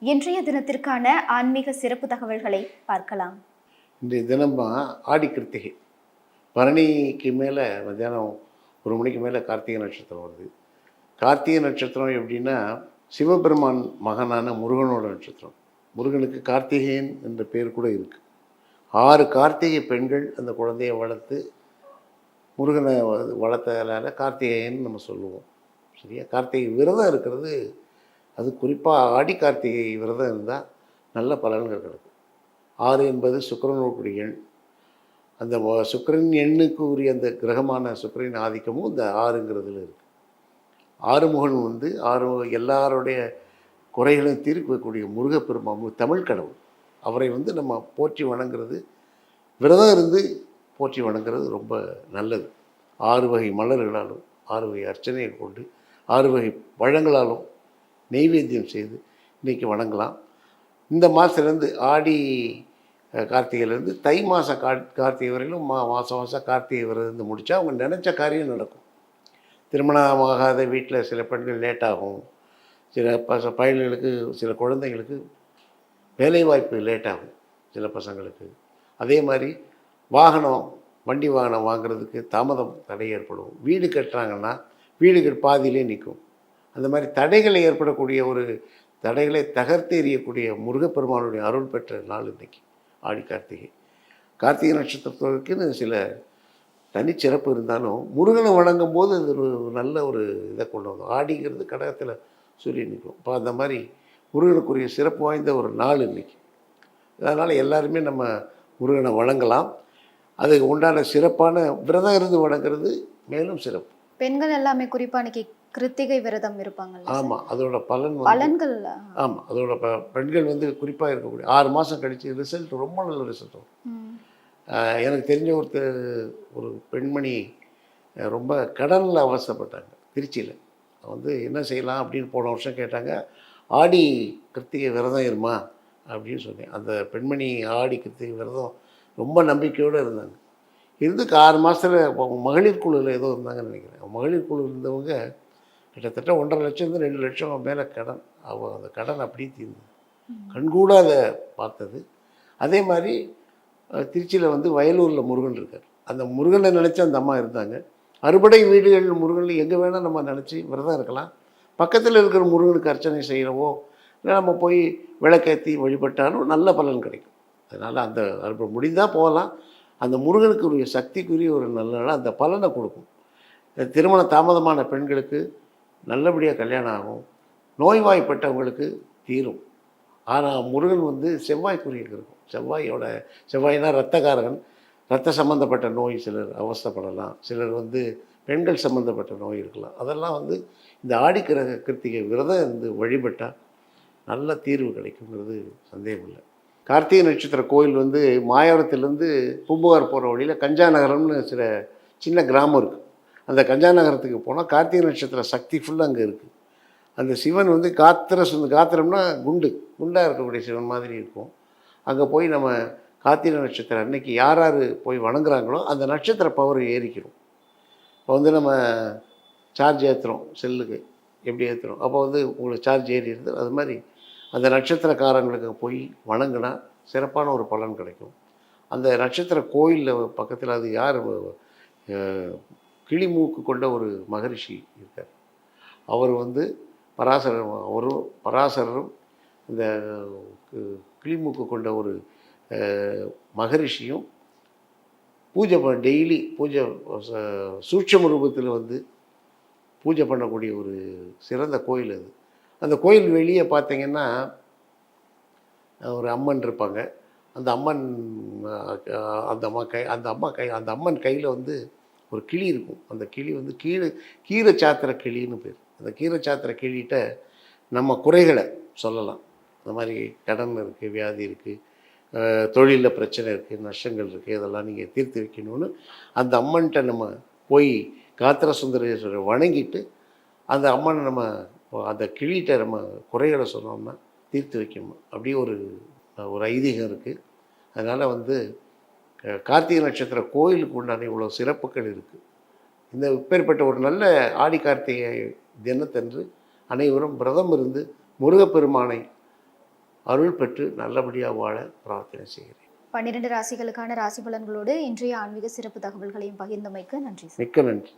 இன்றைய தினத்திற்கான ஆன்மீக சிறப்பு தகவல்களை பார்க்கலாம். இன்றைய தினமா ஆடி கிருத்திகை. பரணிக்கு மேலே மத்தியானம் ஒரு மணிக்கு மேலே கார்த்திகை நட்சத்திரம் வருது. கார்த்திகை நட்சத்திரம் எப்படின்னா சிவபெருமான் மகனான முருகனோட நட்சத்திரம். முருகனுக்கு கார்த்திகேயன் என்ற பேர் கூட இருக்குது ஆறு கார்த்திகை பெண்கள் அந்த குழந்தையை வளர்த்து முருகனை வளர்த்ததால் வளர்த்ததால கார்த்திகேயன் நம்ம சொல்லுவோம். சரியா? கார்த்திகை விரதம் இருக்கிறது அது குறிப்பாக ஆடி கார்த்திகை விரதம் இருந்தால் நல்ல பலன்கள் கிடைக்கும். ஆறு என்பது சுக்கரனுடைய எண். அந்த சுக்கரன் எண்ணுக்கு உரிய அந்த கிரகமான சுக்கிரன் ஆதிக்கமும் இந்த ஆறுங்கிறதுல இருக்குது ஆறுமுகன் வந்து ஆறு எல்லாருடைய குறைகளையும் தீர்க்கக்கூடிய முருகப்பெருமா தமிழ் கடவுள். அவரை வந்து நம்ம போற்றி வணங்குறது விரதம் இருந்து போற்றி வணங்குறது ரொம்ப நல்லது. ஆறு வகை மலர்களாலும் ஆறு வகை அர்ச்சனையை கொண்டு ஆறு வகை பழங்களாலும் நெய்வேத்தியம் செய்து இன்றைக்கி வணங்கலாம். இந்த மாதத்துலேருந்து ஆடி கார்த்திகைலேருந்து கார்த்திகையிலேருந்து தை மாதம் கா கார்த்திகை வரையிலும் மா மாதம் மாதம் கார்த்திகை விரதம் முடித்தா அவங்க நினச்ச காரியம் நடக்கும். திருமணமாகாத வீட்டில் சில பெண்கள் லேட்டாகும் சில பச பயணிகளுக்கு சில குழந்தைங்களுக்கு வேலைவாய்ப்பு லேட் ஆகும் சில பசங்களுக்கு. அதே மாதிரி வாகனம் வண்டி வாகனம் வாங்குறதுக்கு தாமதம் தடை ஏற்படும். வீடு கட்டுறாங்கன்னா வீடுகள் பாதியிலே நிற்கும். அந்த மாதிரி தடைகளை ஏற்படக்கூடிய ஒரு தடைகளை தகர்த்து எறியக்கூடிய முருகப்பெருமானுடைய அருள் பெற்ற நாள் இன்றைக்கி ஆடி கார்த்திகை. கார்த்திகை நட்சத்திரத்திற்குன்னு சில தனிச்சிறப்பு இருந்தாலும் முருகனை வணங்கும் போது அது ஒரு நல்ல ஒரு இதை கொண்டு வந்தோம் ஆடிங்கிறது கடகத்தில் சூரியன் நிற்கும். இப்போ அந்த மாதிரி முருகனுக்குரிய சிறப்பு வாய்ந்த ஒரு நாள் இன்றைக்கி அதனால் எல்லாருமே நம்ம முருகனை வணங்கலாம். அதுக்கு உண்டான சிறப்பான விரதம் இருந்து வணங்குறது மேலும் சிறப்பு. பெண்கள் எல்லாமே குறிப்பாக இன்னைக்கு கிருத்திகை விரதம் இருப்பாங்கல்ல சார்? ஆமாம் அதோட பலன் பலன்கள் ஆமாம் அதோட ப பெண்கள் வந்து குறிப்பாக இருக்கக்கூடிய ஆறு மாதம் கழித்து ரிசல்ட் ரொம்ப நல்ல ரிசல்ட் வரும். எனக்கு தெரிஞ்ச ஒருத்தர் ஒரு பெண்மணி ரொம்ப கடனில் அவசரப்பட்டாங்க திருச்சியில். வந்து என்ன செய்யலாம் அப்படின்னு போன வருஷம் கேட்டாங்க ஆடி கிருத்திகை விரதம் இருமா அப்படின்னு சொன்னேன். அந்த பெண்மணி ஆடி கிருத்திகை விரதம் ரொம்ப நம்பிக்கையோடு இருந்தாங்க. இருந்துக்கு ஆறு மாதத்தில் மகளிர் குழுவில் ஏதோ இருந்தாங்கன்னு நினைக்கிறேன். மகளிர் குழு இருந்தவங்க கிட்டத்தட்ட ஒன்றரை லட்சம் ரெண்டு லட்சம் மேலே கடன். அவ அந்த கடன் அப்படியே தீர்ந்தது. கண்கூட அதை பார்த்தது. அதே மாதிரி திருச்சியில் வந்து வயலூரில் முருகன் இருக்கார். அந்த முருகனை நினச்சி அந்த அம்மா இருந்தாங்க. அறுபடை வீடுகள் முருகன் எங்கே வேணால் நம்ம நினச்சி விரதம் இருக்கலாம். பக்கத்தில் இருக்கிற முருகனுக்கு அர்ச்சனை செய்கிறவோ இல்லை நம்ம போய் விளக்கேற்றி வழிபட்டாலும் நல்ல பலன் கிடைக்கும். அதனால் அந்த அறுபடை முடிந்தால் போகலாம். அந்த முருகனுக்குரிய சக்திக்குரிய ஒரு நல்ல அந்த பலனை கொடுக்கும். திருமண தாமதமான பெண்களுக்கு நல்லபடியாக கல்யாணம் ஆகும். நோய்வாய்ப்பட்டவங்களுக்கு தீரும். ஆனால் முருகன் வந்து செவ்வாய்க்குரிய இருக்கும். செவ்வாயோட செவ்வாய்னா ரத்தக்காரகன் ரத்த சம்மந்தப்பட்ட நோய் சிலர் அவஸ்தைப்படலாம். சிலர் வந்து பெண்கள் சம்மந்தப்பட்ட நோய் இருக்கலாம். அதெல்லாம் வந்து இந்த ஆடிக்கிரக கிருத்திகை விரதம் வந்து வழிபட்டால் நல்ல தீர்வு கிடைக்குங்கிறது சந்தேகம் இல்லை. கார்த்திகை நட்சத்திர கோயில் வந்து மாயாவரத்துலேருந்து பூம்புகார் போகிற வழியில் கஞ்சா நகரம்னு சில சின்ன கிராமம் இருக்குது அந்த கஞ்சா நகரத்துக்கு போனால் கார்த்திகை நட்சத்திர சக்தி ஃபுல்லாக அங்கே இருக்குது அந்த சிவன் வந்து காத்திர சுந்த காத்திரம்னா குண்டு. குண்டாக இருக்கக்கூடிய சிவன் மாதிரி இருக்கும். அங்கே போய் நம்ம கார்த்திகை நட்சத்திரம் அன்னைக்கு யார் யார் போய் வணங்குறாங்களோ அந்த நட்சத்திர பவர் ஏறிக்கிறோம் இப்போ வந்து நம்ம சார்ஜ் ஏற்றுறோம் செல்லுக்கு எப்படி ஏற்றுறோம் அப்போ வந்து உங்களுக்கு சார்ஜ் ஏறிடுது. அது மாதிரி அந்த நட்சத்திரக்காரங்களுக்கு போய் வணங்கினா சிறப்பான ஒரு பலன் கிடைக்கும். அந்த நட்சத்திர கோயிலில் பக்கத்தில் அது யார் கிளிமூக்கு கொண்ட ஒரு மகரிஷி இருக்கார். அவர் வந்து பராசரர் அவரும் பராசரரும் இந்த கிளிமூக்கு கொண்ட ஒரு மகரிஷியும் பூஜை பண்ண டெய்லி பூஜை ச- சூட்சம ரூபத்தில் வந்து பூஜை பண்ணக்கூடிய ஒரு சிறந்த கோயில் அது. அந்த கோயில் வெளியே பார்த்தீங்கன்னா ஒரு அம்மன் இருப்பாங்க. அந்த அம்மன் அந்த அம்மா கை அந்த அம்மா கை அந்த அம்மன் கையில் வந்து ஒரு கிளி இருக்கும். அந்த கிளி வந்து கீழே கீரை சாத்திர கிளின்னு பேர். அந்த கீரை சாத்திர கிளிகிட்ட நம்ம குறைகளை சொல்லலாம். இந்த மாதிரி கடன் இருக்குது வியாதி இருக்குது தொழிலில் பிரச்சனை இருக்குது நஷ்டங்கள் இருக்குது இதெல்லாம் நீங்கள் தீர்த்து வைக்கணும்னு அந்த அம்மன்கிட்ட நம்ம போய் காத்திர சுந்தரேஸ்வரரை வணங்கிட்டு அந்த அம்மனை நம்ம அந்த கிளிகிட்ட நம்ம குறைகளை சொன்னோம்னா தீர்த்து வைக்கணும். அப்படியே ஒரு ஒரு ஐதீகம் இருக்குது அதனால் வந்து கார்த்திகை நட்சத்திர கோயிலுக்கு உண்டான இவ்வளோ சிறப்புகள் இருக்குது இந்த இப்பேற்பட்ட ஒரு நல்ல ஆடி கார்த்திகை தினத்தன்று அனைவரும் விரதம் இருந்து முருகப்பெருமானை அருள் பெற்று நல்லபடியாக வாழ பிரார்த்தனை செய்கிறேன். பன்னிரண்டு ராசிகளுக்கான ராசி பலன்களோடு இன்றைய ஆன்மீக சிறப்பு தகவல்களையும் பகிர்ந்தமைக்கு நன்றி மிக்க நன்றி.